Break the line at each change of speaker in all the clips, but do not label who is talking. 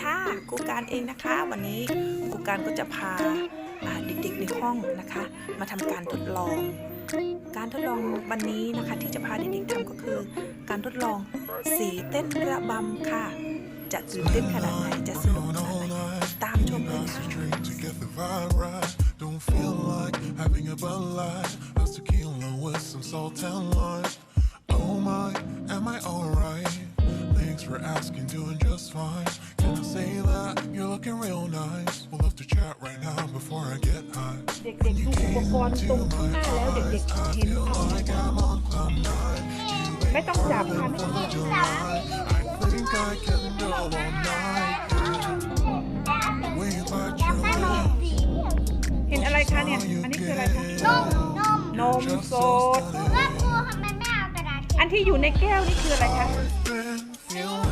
ค่ะครูการเองนะคะ วันนี้ครูการก็จะพาอ่าเด็กๆในห้องนะคะ มาทำการทดลอง การทดลองวันนี้นะคะที่จะพาเด็กๆทำก็คือ การทดลองสีเต้นระบำค่ะ จะตื่นเต้นขนาดไหนจะสนุกขนาดไหนตามชมเลยค่ะ
for asking, doing just fine. Can I say that you're looking real nice? We'll have to chat right now before I get high.
เด็กๆดูอุปกรณ์ตรงข้างหน้าแล้วเด็กๆเห็นเอาไม่ต้องจับค่ะไม่ต้องจับ
I think I can do all night. Way back your lips.
เห็นอะไรคะเนี่ย อันนี้คืออะไรคะ
นมนม
นมสด
แล้วครูทำไมไม่เอากระดาษเช็ด
อันที่อยู่ในแก้วนี่คืออะไรคะ
Been
ทำอาหาร
สี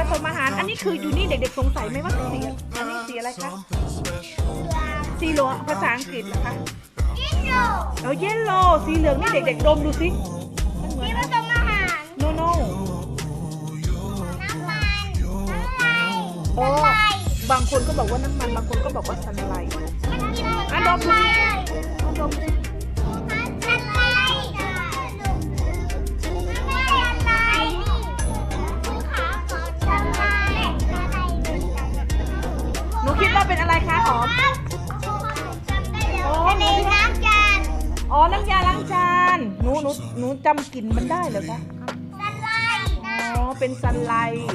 ผสมอาหาร อันนี้คืออยู่นี่เด็กๆสงสัยไหมว่าสีอันนี้สีอะไรคะสีเหลืองภาษาอังกฤษเหรอคะ
ยิ่งโย
เอาเยลโล่สีเหลืองนี่เด็กๆดมดูสิ
ที่ผสมอาหาร
โนโน
น้ำมันน้ำมัน
โอ้บางคนก็บอกว่าน้ำมัน บางคนก็บอกว่าสันไลท์
มันกิน
อะดมดูสิเอาดมสิ
อะไร อ๋อ
น้ำยาล้างจานหนูหนูหนูจำกลิ่นมันได้เหรอคะ
สไลด์นะ
อ๋อเป็นสันไลท์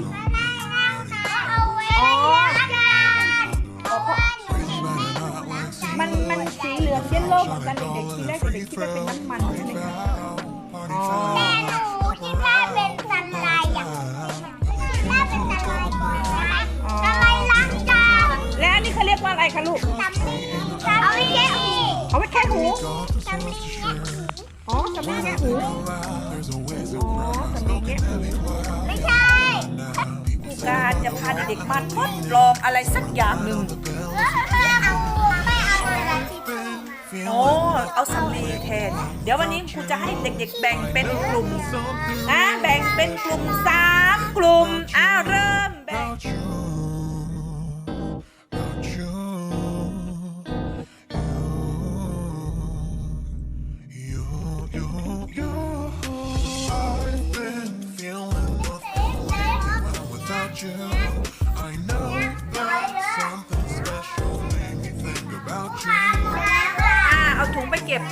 เอาไว้ล้างจานเอาไว้หนูเห็นแม่หนูล้างจาน
มันมันสีเหลืองเยลโล่เหมือนกันเด็กๆทีแรกเด็กๆคิดว่าเป็นน้ำมันใช่ไหมคะอ๋อ
แต่หนูคิดว่าเป็นสันไลด์อะน่าเป็นสันไลด์ก่อนนะคะสันไลด์ล้างจาน
และอันนี้เขาเรียกว่าอะไรคะลูก
สำลีเอาไว้แค่หู
เอาไว้แค่หู
สำลีแค่หู
อ๋อสำลีแค่หูอ๋อสำลีแค่หู
ไม่ใช่
ครูการจะพาเด็กๆมาทดลองอะไรสักอย่างหนึ่ง
ไม่เอาไม่เอาอะไรที่ทำมา
โอ้เอาสำลีแทน เดี๋ยววันนี้ครูจะให้เด็กๆแบ่งเป็นกลุ่มนะแบ่งเป็นกลุ่มสามกลุ่ม อ้าวเริ่มแบ่ง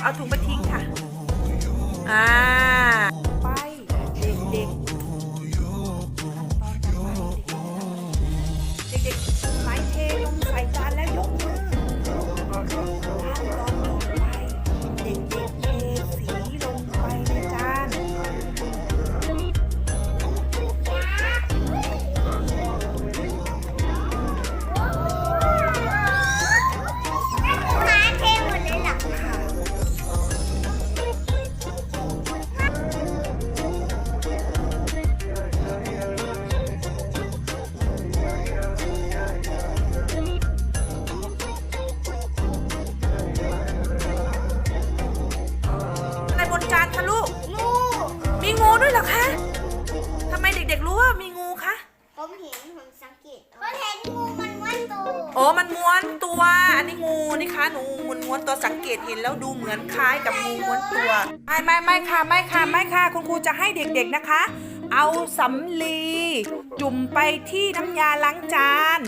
เอาถุงไปทิ้งค่ะ อ่า ไมเด็กๆ
รู้
ว่ามีงูคะ
ผมเห็นผมสังเกตผมเห็นงูมันม้วนตัว
โอ้มันม้วนตัว อันนี้งูนี่คะหนูมันม้วนตัวสังเกตเห็นแล้วดูเหมือนคล้ายกับงูม้วนตัว ไม่ไม่ไม่ค่ะไม่ค่ะไม่ค่ะ คุณครูจะให้เด็กๆนะคะ เอาสำลี จุ่มไปที่น้ำยาล้างจาน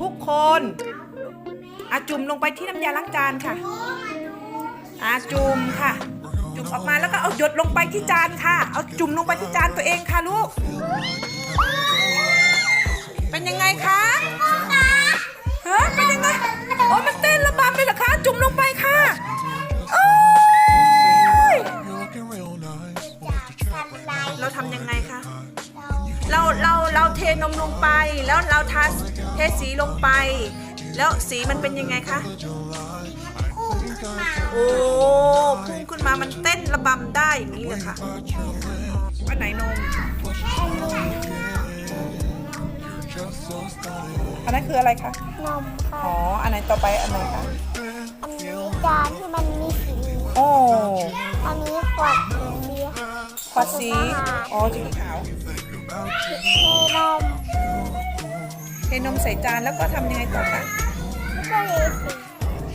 ทุกคนอะจุ่มลงไปที่น้ำยาล้างจานค่ะอะจุ่มค่ะ จุ่มออกมาแล้วก็เอาหยดลงไปที่จานค่ะ เอาจุ่มลงไปที่จานตัวเองค่ะลูก เป็นยังไงคะฮะเป็นยังไงโอ้มันเต้นระบำเลยเหรอคะ จุ่มลงไปค่ะโอ้ย
You're looking real nice. We'll have to chat right now.
เราทำยังไงคะเราเราเราเทนมลงไปแล้วเราทาเทสีลงไป แล้วสีมันเป็นยังไงคะ
คู่ขึ้นมา
โอ้พุ่งขึ้นมามันเต้นระบำได้อย่างนี้เลยค่ะอันไหนนม
Just so stunning.
อันนั้นคืออะไรคะ
นมค่ะ
อ๋อ อันไหนต่อไปอันไหนคะ
อันนี้จานที่มันมีสี
โอ้
อันนี้ขวดสี
ขวดสี อ๋อสีขาว
เทนม
เทนมใส่จานแล้วก็ทำยังไงต่อคะ
ก็เทสี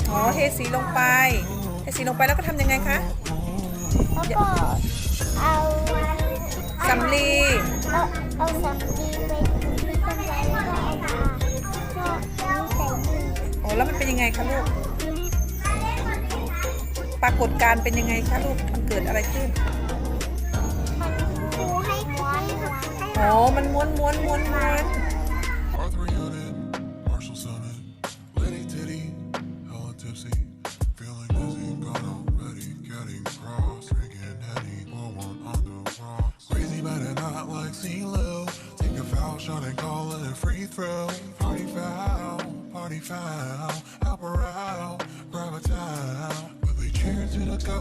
อ๋อ เทสีลงไป เทสีลงไปแล้วก็ทำยังไงคะ
แล้วก็เอา
สำลี
เอาเอาสำลี ไง
คะลูก ปรากฏการเป็นยังไงคะลูก มันเกิดอะไรขึ้น
โอ้
มันม้วนม้วนม้วนม้วน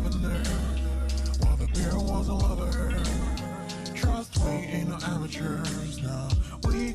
what's the learn.